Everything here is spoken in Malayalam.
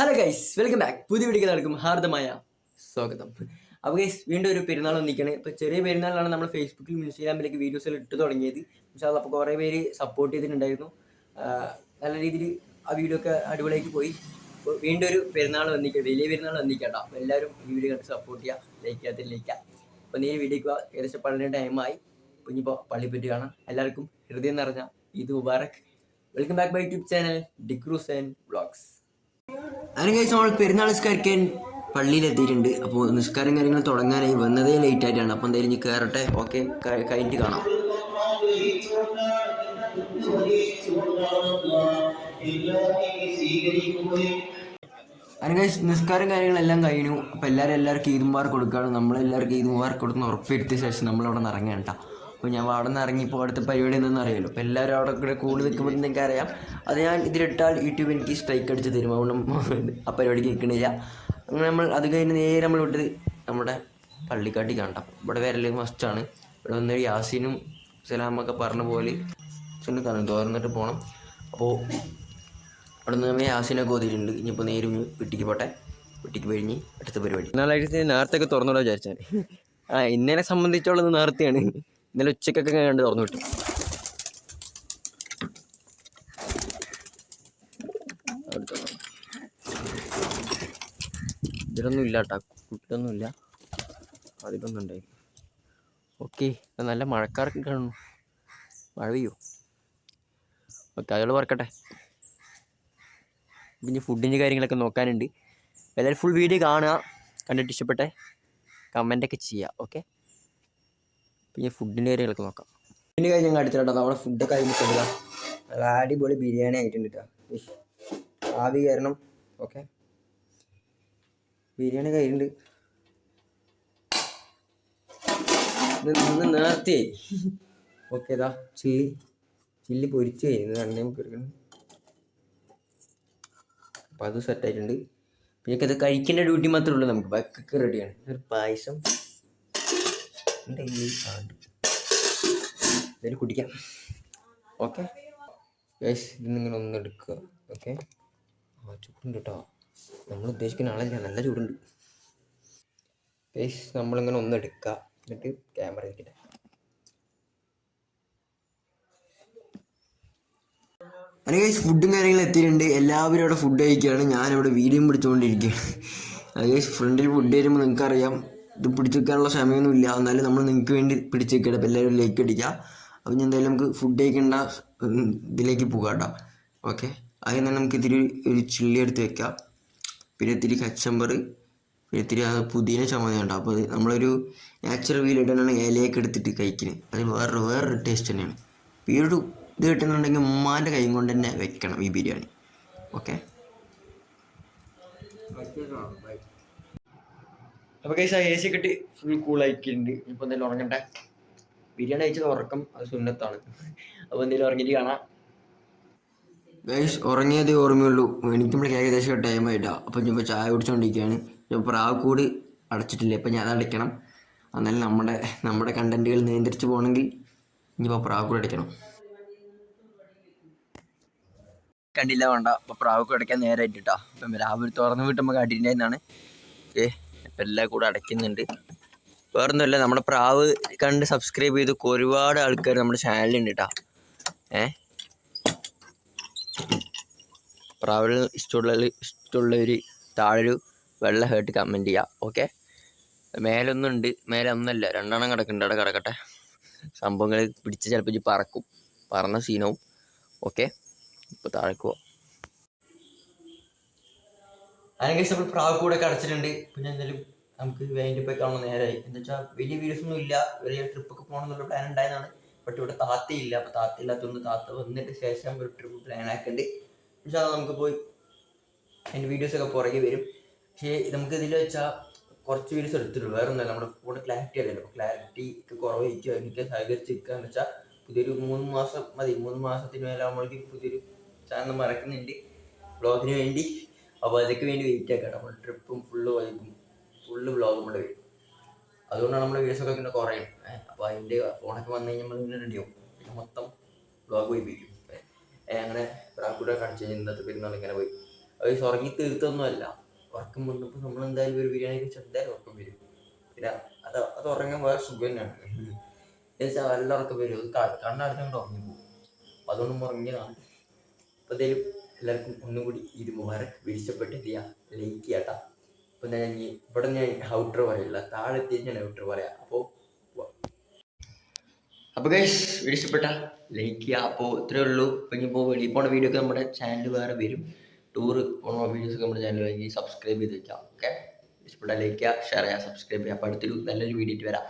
ഹലോ ഗൈസ് വെൽക്കം ബാക്ക് പുതിയ വീഡിയോ നടക്കും ഹാർദമായ സ്വാഗതം. അപ്പോൾ ഗൈസ് വീണ്ടും ഒരു പെരുന്നാൾ വന്നിരിക്കുകയാണ്. ഇപ്പോൾ ചെറിയ പെരുന്നാളിലാണ് നമ്മൾ ഫേസ്ബുക്കിൽ ഇൻസ്റ്റാഗ്രാമിലേക്ക് വീഡിയോസ് എല്ലാം ഇട്ട് തുടങ്ങിയത്. പക്ഷേ അപ്പോൾ കുറേ പേര് സപ്പോർട്ട് ചെയ്തിട്ടുണ്ടായിരുന്നു. നല്ല രീതിയിൽ ആ വീഡിയോ ഒക്കെ അടിപൊളിയായിട്ട് പോയി. അപ്പോൾ വീണ്ടും ഒരു പെരുന്നാൾ വന്നിരിക്കുക വലിയ പെരുന്നാൾ വന്നിക്കട്ടോ അപ്പോൾ എല്ലാവരും ഈ വീഡിയോ കണ്ട് സപ്പോർട്ട് ചെയ്യുക. ലൈക്ക് ചെയ്യാത്ത ലൈക്ക് ചെയ്യുക അപ്പോൾ നീ വീഡിയോക്ക് ഏകദേശം പള്ളിയുടെ ടൈമായി അപ്പോൾ ഇനിയിപ്പോൾ പള്ളിപ്പറ്റി കാണാം. എല്ലാവർക്കും ഹൃദയം നിറഞ്ഞ Eid Mubarak. Welcome back my YouTube channel D'Cruz and vlogs അതിന് കഴിച്ച് നമ്മൾ പെരുന്നാൾ നിസ്കരിക്കാൻ പള്ളിയിൽ എത്തിയിട്ടുണ്ട് അപ്പോൾ നിസ്കാരം കാര്യങ്ങൾ തുടങ്ങാനായി വന്നതേ ലേറ്റ് ആയിട്ടാണ്. അപ്പോൾ എന്തായാലും ഇനി കയറട്ടെ ഓക്കെ കഴിഞ്ഞിട്ട് കാണാം. കഴിച്ച് നിസ്കാരം കാര്യങ്ങളെല്ലാം കഴിഞ്ഞു. അപ്പോൾ എല്ലാവരും എല്ലാവർക്കും ഈദുമാർ കൊടുക്കുകയാണ്. നമ്മളെല്ലാവർക്കും ഈദുമാർ കൊടുക്കുന്ന ഉറപ്പെടുത്തിയ ശേഷം നമ്മളവിടെ നിന്ന് ഇറങ്ങേണ്ട അപ്പോൾ ഞാൻ അവിടെ നിന്ന് ഇറങ്ങിയപ്പോൾ അടുത്ത പരിപാടി എന്തെന്ന് അറിയാമല്ലോ അപ്പോൾ എല്ലാവരും അവിടെ കൂടെ കൂടി നിൽക്കുമ്പോൾ നിങ്ങൾക്ക് അറിയാം. അത് ഞാൻ ഇതിലിട്ടാൽ യൂട്യൂബ് എനിക്ക് സ്ട്രൈക്ക് അടിച്ച് തരും. അതുകൊണ്ട് ആ പരിപാടിക്ക് നിൽക്കണില്ല അങ്ങനെ നമ്മൾ അത് കഴിഞ്ഞ് നേരെ നമ്മൾ വിട്ട് നമ്മുടെ പള്ളിക്കാട്ടി കണ്ട ഇവിടെ വരൽ മസ്റ്റാണ്. ഇവിടെ വന്ന് യാസീനും സലാമൊക്കെ പറഞ്ഞ പോലെ ചെന്ന് കാണും തോർന്നിട്ട് പോകണം അപ്പോൾ അവിടെ നിന്ന് നമ്മൾ യാസീനൊക്കെ ഓതിയിട്ടുണ്ട്. ഇനിയിപ്പോൾ നേരും വീട്ടിക്ക് പോട്ടെ. വീട്ടിക്ക് കഴിഞ്ഞ് അടുത്ത പരിപാടി. നാളായിട്ട് നേരത്തെ ഒക്കെ തുറന്നോടാ വിചാരിച്ചാൽ ആ ഇന്നലെ സംബന്ധിച്ചുള്ളത് നേരത്തെയാണ് ഇന്നലെ ഉച്ചക്കൊക്കെ കണ്ട് തുറന്നു വിട്ടു. ഇതിലൊന്നും ഇല്ല കേട്ടോ ഇല്ല. അതിലൊന്നും ഉണ്ടായി. ഓക്കെ നല്ല മഴക്കാർക്ക് കാണുന്നു. മഴ പെയ്യോ? ഓക്കെ അയാൾ പറക്കട്ടെ. പിന്നെ ഫുഡിന്റെ കാര്യങ്ങളൊക്കെ നോക്കാനുണ്ട്. എല്ലാവരും ഫുൾ വീഡിയോ കാണുക. കണ്ടിട്ട് ഇഷ്ടപ്പെട്ടെ കമന്റൊക്കെ ചെയ്യുക ഓക്കെ? പിന്നെ ഫുഡിന്റെ കാര്യങ്ങളൊക്കെ നോക്കാം. ഫുഡിന്റെ കാര്യം ഞാൻ അടിച്ചിട്ടോ നമ്മുടെ ഫുഡൊക്കെ നല്ല അടിപൊളി ബിരിയാണി ആയിട്ടുണ്ട് കേട്ടോ. ആവി കയറണം. ഓക്കെ. ബിരിയാണി കഴിഞ്ഞിട്ടുണ്ട് നിന്ന് നേർത്തി. ഓക്കെ ഇതാ. ചില്ലി. ചില്ലി പൊരിച്ച് കഴിഞ്ഞു രണ്ടേ മുക്കെടുക്കണം അപ്പം അത് സെറ്റായിട്ടുണ്ട് പിന്നെ ഇത് കഴിക്കേണ്ട ഡ്യൂട്ടി മാത്രമേ ഉള്ളൂ നമുക്ക്. ബാക്കൊക്കെ റെഡിയാണ് ഒരു പായസം. എന്തായാലും കുടിക്കാം. ഓക്കെ? ഗൈസ് ഇത് നിങ്ങൾ ഒന്ന് എടുക്കുക. ഓക്കെ? ആ ചൂടുണ്ട് കേട്ടോ. നമ്മൾ ഉദ്ദേശിക്കുന്ന ആളല്ല. നല്ല ചൂടുണ്ട്. ഗൈസ് നമ്മളിങ്ങനെ ഒന്ന് എടുക്കുക എന്നിട്ട് ക്യാമറ ഇരിക്കട്ടെ. അങ്ങനെ ഗൈസ് ഫുഡും കാര്യങ്ങളും എത്തിയിട്ടുണ്ട്. എല്ലാവരും അവിടെ ഫുഡ് കഴിക്കുകയാണ്. ഞാനിവിടെ വീഡിയോ പിടിച്ചുകൊണ്ടിരിക്കുകയാണ്. അത് ഫ്രണ്ടിൽ ഫുഡ് വരുമ്പോൾ നിങ്ങൾക്ക് അറിയാം ഇത് പിടിച്ചു വെക്കാനുള്ള സമയമൊന്നും ഇല്ല. എന്നാലും നമ്മൾ നിങ്ങൾക്ക് വേണ്ടി പിടിച്ചു വെക്കുക അപ്പോൾ എല്ലാവരും ലൈക്ക് അടിക്കുക. അപ്പം ഞാൻ എന്തായാലും നമുക്ക് ഫുഡ് കഴിക്കേണ്ട ഇതിലേക്ക് പോകാം കേട്ടോ. ഓക്കെ അതിൽ തന്നെ നമുക്ക് ഇത്തിരി ഒരു ചില്ലി എടുത്ത് വെക്കാം. പിന്നെ ഇത്തിരി കച്ചമ്പർ പിന്നെ ഇത്തിരി ആ പുതിന ചമ്മതി ഉണ്ട് അപ്പോൾ അത് നമ്മളൊരു നാച്ചുറൽ വീൽ ഇടാനാണ് ഇലയൊക്കെ എടുത്തിട്ട് കഴിക്കുന്നത് അത് വേറൊരു വേറൊരു ടേസ്റ്റ് തന്നെയാണ്. ഈ ഒരു ഇത് കിട്ടുന്നുണ്ടെങ്കിൽ ഉമ്മാന്റെ കൈ കൊണ്ട് തന്നെ വെക്കണം ഈ ബിരിയാണി. ഓക്കെ അപ്പോൾ കൈസ് എ സി കിട്ടി ഫുൾ കൂളായിട്ടുണ്ട് ഇപ്പൊ എന്തെങ്കിലും ഉറങ്ങട്ടെ. ബിരിയാണി കഴിച്ചത് ഉറക്കം അത് സുന്നത്താണ്. അപ്പോൾ എന്തെങ്കിലും ഉറങ്ങിയിട്ട് കാണാം. ഗൈസ് ഉറങ്ങിയതേ ഓർമ്മയുള്ളൂ. എനിക്ക് നമ്മൾ ഏകദേശം ടൈം ആയിട്ടാ. അപ്പം ഇപ്പോൾ ചായ കുടിച്ചുകൊണ്ടിരിക്കുകയാണ് ഇപ്പോൾ പ്രാവക്കൂട് അടച്ചിട്ടില്ല? ഇപ്പം ഞാൻ അടയ്ക്കണം. എന്നാലും നമ്മുടെ നമ്മുടെ കണ്ടന്റുകൾ നിയന്ത്രിച്ച് പോകണമെങ്കിൽ ഇനിയിപ്പോൾ പ്രാവക്കൂട് അടയ്ക്കണം. കണ്ടില്ല വേണ്ട. അപ്പോൾ പ്രാവക്കൂട് അടയ്ക്കാൻ നേരമായിട്ട് കേട്ടോ അപ്പം രാവിലെ തുറന്നു വിട്ടുമ്പോൾ കാട്ടിട്ടുണ്ടായിരുന്നാണ് ഏ എല്ലാം കൂടെ അടയ്ക്കുന്നുണ്ട്. വേറൊന്നുമല്ല നമ്മുടെ പ്രാവ് കണ്ട് സബ്സ്ക്രൈബ് ചെയ്ത് ഒരുപാട് ആൾക്കാർ നമ്മുടെ ചാനലുണ്ട് കേട്ടോ ഏ? പ്രാവിൽ ഇഷ്ടമുള്ള ഇഷ്ടമുള്ളവർ താഴൊരു വെള്ള ഹേർട്ട് കമന്റ് ചെയ്യുക ഓക്കെ മേലൊന്നുണ്ട് മേലെ ഒന്നല്ല രണ്ടെണ്ണം കിടക്കുന്നുണ്ട് അവിടെ കിടക്കട്ടെ. സംഭവങ്ങൾ പിടിച്ച് ചിലപ്പോൾ പറക്കും പറന്ന സീനവും ഓക്കെ ഇപ്പോൾ താഴേക്ക് പോവാം. അതിനെ നമ്മൾ പ്രാവ് കൂടെ അടച്ചിട്ടുണ്ട്. പിന്നെ എന്തായാലും നമുക്ക് വേണ്ടി പോയി കാണുന്ന നേരമായി എന്താ വെച്ചാൽ വലിയ വീഡിയോസ് ഒന്നും ഇല്ല. വലിയ ട്രിപ്പൊക്കെ പോകണം എന്നുള്ള പ്ലാൻ ഉണ്ടായതാണ്. ബട്ട് ഇവിടെ താത്തയില്ല അപ്പോൾ താത്ത ഇല്ലാത്തതുകൊണ്ട് താത്ത വന്നിട്ട് ശേഷം ഒരു ട്രിപ്പ് പ്ലാൻ ആക്കേണ്ടി പക്ഷേ അത് നമുക്ക് പോയി അതിന്റെ വീഡിയോസൊക്കെ പുറകെ വരും. പക്ഷേ നമുക്ക് ഇതിൽ വെച്ചാൽ കുറച്ച് വീഡിയോസ് എടുത്തിട്ടുള്ളൂ. വേറെ ഒന്നുമല്ല. നമ്മുടെ ഫോണിൽ ക്ലാരിറ്റി അറിയാലോ. ക്ലാരിറ്റി കുറവായിരിക്കും. എനിക്ക് സഹകരിച്ച് നിൽക്കുക എന്ന് വെച്ചാൽ പുതിയൊരു മൂന്ന് മാസം മതി മൂന്ന് മാസത്തിന് മേലെ നമ്മൾക്ക് പുതിയൊരു ചാനൽ മറക്കുന്നുണ്ട്. ബ്ലോഗിന് വേണ്ടി. അപ്പോൾ അതൊക്കെ വേണ്ടി വെയിറ്റ് ആക്കാം നമ്മൾ ട്രിപ്പും ഫുള്ള് വൈബും ഫുള്ള് ബ്ലോഗും കൂടെ വരും. അതുകൊണ്ടാണ് നമ്മുടെ വീഡിയോസൊക്കെ ഇങ്ങനെ കുറയും. അപ്പോൾ അതിന്റെ ഫോണൊക്കെ വന്നു കഴിഞ്ഞാൽ നമ്മൾ ഇങ്ങനെ റെഡിയാവും പിന്നെ മൊത്തം ബ്ലോഗ് വൈപ്പിക്കും അങ്ങനെ പ്രാക്കൂടെ കാണിച്ചു കഴിഞ്ഞാൽ ഇന്നത്തെ പെരുന്നാൾ ഇങ്ങനെ പോയി. അത് ഉറങ്ങി തീർത്തൊന്നുമല്ല ഉറക്കം വന്നപ്പോൾ നമ്മൾ എന്തായാലും ഒരു ബിരിയാണി കഴിച്ചാൽ എന്തായാലും ഉറക്കം വരും. പിന്നെ അത് അത് ഉറങ്ങാൻ വേറെ സുഖം തന്നെയാണ് എന്നുവെച്ചാൽ നല്ല ഉറക്കം വരും. അത് കണ്ണടച്ചുകൊണ്ട് ഉറങ്ങി പോകും. അതുകൊണ്ടും ഉറങ്ങിയതാണ്. അപ്പോൾ എന്തായാലും എല്ലാവർക്കും ഒന്നുകൂടി ഇത് മുബാറക് വീഴ്ചപ്പെട്ട് എന്ത് ലൈക്ക് ചെയ്യാട്ടാ. അപ്പൊ ഞാൻ ഇവിടെ ഞാൻ ഔട്ടർ പറയില്ല. താഴെ എത്തിയിട്ട് ഞാൻ ഔട്ടർ പറയാം. അപ്പോൾ അപ്പോൾ ഗൈസ് ഇഷ്ടപ്പെട്ട ലൈക്ക് ചെയ്യുക അപ്പോൾ ഇത്രയേ ഉള്ളൂ. ഇനി ഇനിയിപ്പോൾ വെളിയിൽ പോണ വീഡിയോ ഒക്കെ നമ്മുടെ ചാനൽ വേറെ വരും. ടൂർ പോണ വീഡിയോസ് ഒക്കെ നമ്മുടെ ചാനൽ സബ്സ്ക്രൈബ് ചെയ്ത് വെക്കാം ഓക്കെ ഇഷ്ടപ്പെട്ട ലൈക്ക് ചെയ്യുക ഷെയർ ചെയ്യുക സബ്സ്ക്രൈബ് ചെയ്യുക അപ്പോൾ അടുത്തൊരു നല്ലൊരു വീഡിയോ വരാം.